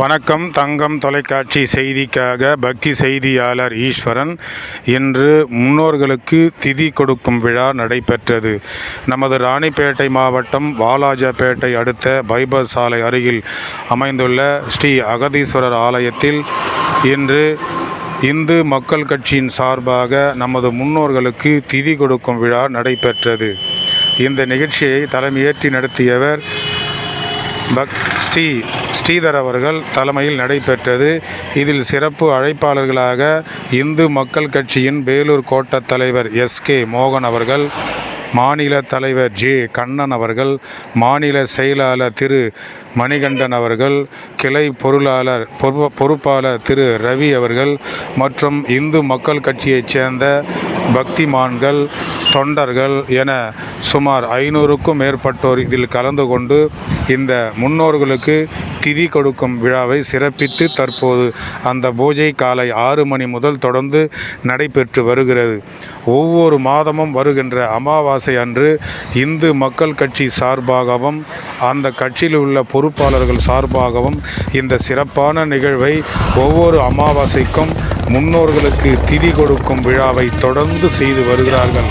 வணக்கம். தங்கம் தொலைக்காட்சி செய்திக்காக பக்தி செய்தியாளர் ஈஸ்வரன் இன்று முன்னோர்களுக்கு திதி கொடுக்கும் விழா நடைபெற்றது. நமது ராணிப்பேட்டை மாவட்டம் வாலாஜாப்பேட்டை அடுத்த பைபர் சாலை அருகில் அமைந்துள்ள ஸ்ரீ அகதீஸ்வரர் ஆலயத்தில் இன்று இந்து மக்கள் கட்சியின் சார்பாக நமது முன்னோர்களுக்கு திதி கொடுக்கும் விழா நடைபெற்றது. இந்த நிகழ்ச்சியை தலைமையேற்றி நடத்தியவர் பக் ஸ்ரீ ஸ்ரீதர் அவர்கள் தலைமையில் நடைபெற்றது. இதில் சிறப்பு அழைப்பாளர்களாக இந்து மக்கள் கட்சியின் வேலூர் கோட்ட தலைவர் எஸ்கே மோகன் அவர்கள் மாநில தலைவர் ஜே கண்ணன் அவர்கள் மாநில செயலாளர் திரு மணிகண்டன் அவர்கள் கிளை பொருளாளர் பொறுப்பாளர் திரு ரவி அவர்கள் மற்றும் இந்து மக்கள் கட்சியைச் சேர்ந்த பக்திமான்கள் தொண்டர்கள் என சுமார் ஐநூறுக்கும் மேற்பட்டோர் இதில் கலந்து கொண்டு இந்த முன்னோர்களுக்கு திதி கொடுக்கும் விழாவை சிறப்பித்து தற்போது அந்த பூஜை காலை ஆறு மணி முதல் தொடர்ந்து நடைபெற்று வருகிறது. ஒவ்வொரு மாதமும் வருகின்ற அமாவாசை அன்று இந்து மக்கள் கட்சி சார்பாகவும் அந்த கட்சியில் உள்ள பொறுப்பாளர்கள் சார்பாகவும் இந்த சிறப்பான நிகழ்வை ஒவ்வொரு அமாவாசைக்கும் முன்னோர்களுக்கு திதி கொடுக்கும் விழாவை தொடர்ந்து செய்து வருகிறார்கள்.